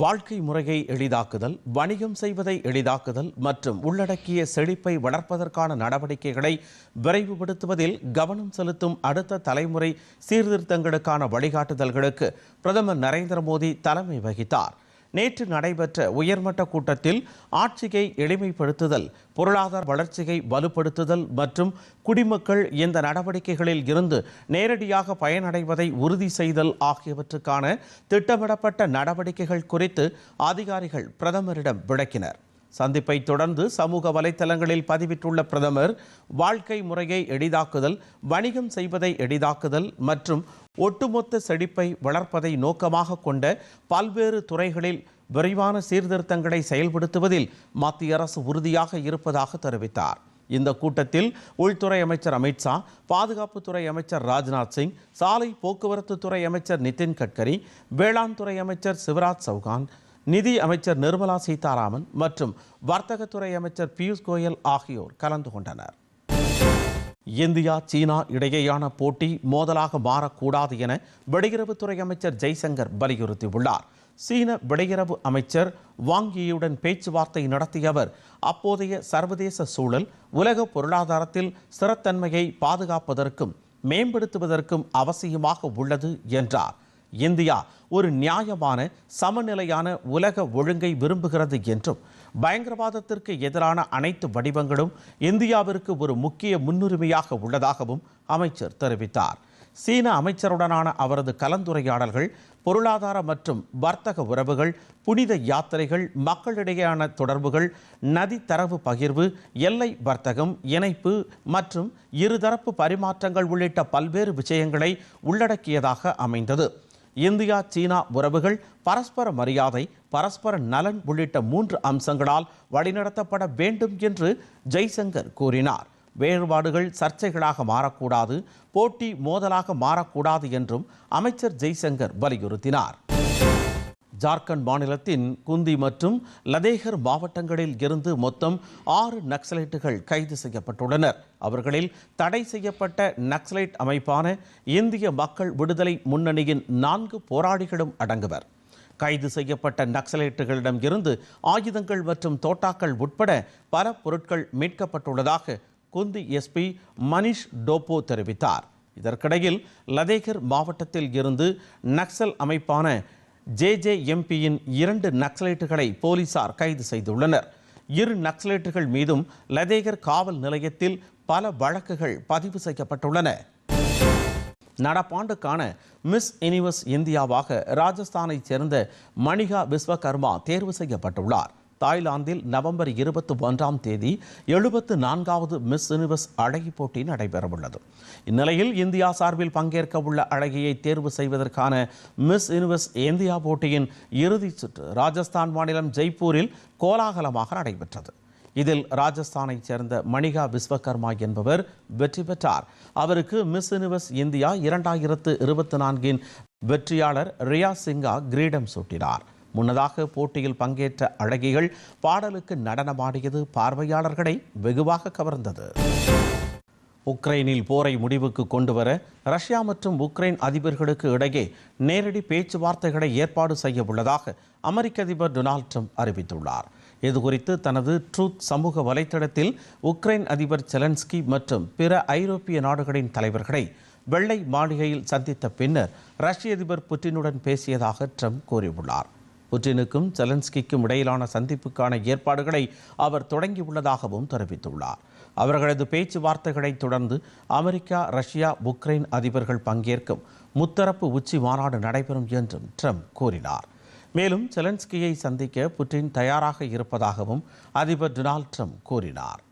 வாழ்க்கை முறையை எளிதாக்குதல் வணிகம் செய்வதை எளிதாக்குதல் மற்றும் உள்ளடக்கிய செழிப்பை வளர்ப்பதற்கான நடவடிக்கைகளை விரைவுபடுத்துவதில் கவனம் செலுத்தும் அடுத்த தலைமுறை சீர்திருத்தங்களுக்கான வழிகாட்டுதல்களுக்கு பிரதமர் நரேந்திர மோடி தலைமை வகித்தார். நேற்று நடைபெற்ற உயர்மட்ட கூட்டத்தில் ஆட்சியை எளிமைப்படுத்துதல் பொருளாதார வளர்ச்சியை வலுப்படுத்துதல் மற்றும் குடிமக்கள் இந்த நடவடிக்கைகளில் இருந்து நேரடியாக பயனடைவதை உறுதி செய்தல் ஆகியவற்றுக்கான திட்டமிடப்பட்ட நடவடிக்கைகள் குறித்து அதிகாரிகள் பிரதமரிடம் விளக்கினர். சந்திப்பை தொடர்ந்து சமூக வலைத்தளங்களில் பதிவிட்டுள்ள பிரதமர் வாழ்க்கை முறையை எளிதாக்குதல் வணிகம் செய்வதை எளிதாக்குதல் மற்றும் ஒட்டுமொத்த செழிப்பை வளர்ப்பதை நோக்கமாக கொண்ட பல்வேறு துறைகளில் விரைவான சீர்திருத்தங்களை செயல்படுத்துவதில் மத்திய அரசு உறுதியாக இருப்பதாக தெரிவித்தார். இந்த கூட்டத்தில் உள்துறை அமைச்சர் அமித்ஷா பாதுகாப்புத்துறை அமைச்சர் ராஜ்நாத் சிங் சாலை போக்குவரத்து துறை அமைச்சர் நிதின் கட்கரி வேளாண் துறை அமைச்சர் சிவராஜ் சௌகான் நிதி அமைச்சர் நிர்மலா சீதாராமன் மற்றும் வர்த்தகத்துறை அமைச்சர் பியூஷ் கோயல் ஆகியோர் கலந்து கொண்டனர். இந்தியா சீனா இடையேயான போட்டி மோதலாக மாறக்கூடாது என வெளியுறவுத்துறை அமைச்சர் ஜெய்சங்கர் வலியுறுத்தியுள்ளார். சீன வெளியுறவு அமைச்சர் வாங்கியுடன் பேச்சுவார்த்தை நடத்திய அவர் அப்போதைய சர்வதேச சூழல் உலக பொருளாதாரத்தில் ஸ்திரத்தன்மையை பாதுகாப்பதற்கும் மேம்படுத்துவதற்கும் அவசியமாக உள்ளது என்றார். இந்தியா ஒரு நியாயமான சமநிலையான உலக ஒழுங்கை விரும்புகிறது என்றும் பயங்கரவாதத்திற்கு எதிரான அனைத்து வடிவங்களும் இந்தியாவிற்கு ஒரு முக்கிய முன்னுரிமையாக உள்ளதாகவும் அமைச்சர் தெரிவித்தார். சீன அமைச்சருடனான அவரது கலந்துரையாடல்கள் பொருளாதார மற்றும் வர்த்தக உறவுகள் புனித யாத்திரைகள் மக்களிடையேயான தொடர்புகள் நதி தரவு பகிர்வு எல்லை வர்த்தகம் இணைப்பு மற்றும் இருதரப்பு பரிமாற்றங்கள் உள்ளிட்ட பல்வேறு விஷயங்களை உள்ளடக்கியதாக அமைந்தது. இந்தியா சீனா உறவுகள் பரஸ்பர மரியாதை பரஸ்பர நலன் உள்ளிட்ட மூன்று அம்சங்களால் வழிநடத்தப்பட வேண்டும் என்று ஜெய்சங்கர் கூறினார். வேறுபாடுகள் சர்ச்சைகளாக மாறக்கூடாது போட்டி மோதலாக மாறக்கூடாது என்றும் அமைச்சர் ஜெய்சங்கர் வலியுறுத்தினார். ஜார்க்கண்ட் மாநிலத்தின் குந்தி மற்றும் லதேகர் மாவட்டங்களில் இருந்து மொத்தம் ஆறு நக்சலைட்டுகள் கைது செய்யப்பட்டுள்ளனர். அவர்களில் தடை செய்யப்பட்ட நக்சலைட் அமைப்பான இந்திய மக்கள் விடுதலை முன்னணியின் நான்கு போராளிகளும் அடங்குவர். கைது செய்யப்பட்ட நக்சலைட்டுகளிடம் இருந்து ஆயுதங்கள் மற்றும் தோட்டாக்கள் உட்பட பல பொருட்கள் மீட்கப்பட்டுள்ளதாக குந்தி எஸ்பி மனிஷ் டோப்போ தெரிவித்தார். இதற்கிடையில் லதேகர் மாவட்டத்தில் இருந்து நக்சல் அமைப்பான ஜேஜேஎம்பியின் இரண்டு நக்சலைட்டுகளை போலீசார் கைது செய்துள்ளனர். இரு நக்சலைட்டுகள் மீதும் லதேகர் காவல் நிலையத்தில் பல வழக்குகள் பதிவு செய்யப்பட்டுள்ளன. நடப்பாண்டுக்கான மிஸ் யூனிவர்ஸ் இந்தியாவாக ராஜஸ்தானைச் சேர்ந்த மணிகா விஸ்வகர்மா தேர்வு செய்யப்பட்டுள்ளார். தாய்லாந்தில் நவம்பர் இருபத்தி ஒன்றாம் தேதி எழுபத்து நான்காவது மிஸ் யூனிவர்ஸ் அழகி போட்டி நடைபெறவுள்ளது. இந்நிலையில் இந்தியா சார்பில் பங்கேற்க உள்ள அழகியை தேர்வு செய்வதற்கான மிஸ் யூனிவர்ஸ் இந்தியா போட்டியின் இறுதிச் சுற்று ராஜஸ்தான் மாநிலம் ஜெய்ப்பூரில் கோலாகலமாக நடைபெற்றது. இதில் ராஜஸ்தானைச் சேர்ந்த மணிகா விஸ்வகர்மா என்பவர் வெற்றி பெற்றார். அவருக்கு மிஸ் யூனிவர்ஸ் இந்தியா இரண்டாயிரத்து இருபத்தி நான்கின் வெற்றியாளர் ரியா சிங்கா கிரீடம் சூட்டினார். முன்னதாக போட்டியில் பங்கேற்ற அழகிகள் பாடலுக்கு நடனமாடியது பார்வையாளர்களை வெகுவாக கவர்ந்தது. உக்ரைனில் போரை முடிவுக்கு கொண்டுவர ரஷ்யா மற்றும் உக்ரைன் அதிபர்களுக்கு இடையே நேரடி பேச்சுவார்த்தைகளை ஏற்பாடு செய்ய உள்ளதாக அமெரிக்க அதிபர் டொனால்ட் ட்ரம்ப் அறிவித்துள்ளார். இதுகுறித்து தனது ட்ரூத் சமூக வலைத்தளத்தில் உக்ரைன் அதிபர் செலன்ஸ்கி மற்றும் பிற ஐரோப்பிய நாடுகளின் தலைவர்களை வெள்ளை மாளிகையில் சந்தித்த பின்னர் ரஷ்ய அதிபர் புட்டினுடன் பேசியதாக ட்ரம்ப் கூறியுள்ளார். புட்டினுக்கும் செலன்ஸ்கிக்கும் இடையிலான சந்திப்புக்கான ஏற்பாடுகளை அவர் தொடங்கியுள்ளதாகவும் தெரிவித்துள்ளார். அவர்களது பேச்சுவார்த்தைகளை தொடர்ந்து அமெரிக்கா ரஷ்யா உக்ரைன் அதிபர்கள் பங்கேற்கும் முத்தரப்பு உச்சி மாநாடு நடைபெறும் என்றும் ட்ரம்ப் கூறினார். மேலும் செலன்ஸ்கியை சந்திக்க புட்டின் தயாராக இருப்பதாகவும் அதிபர் டொனால்ட் ட்ரம்ப் கூறினார்.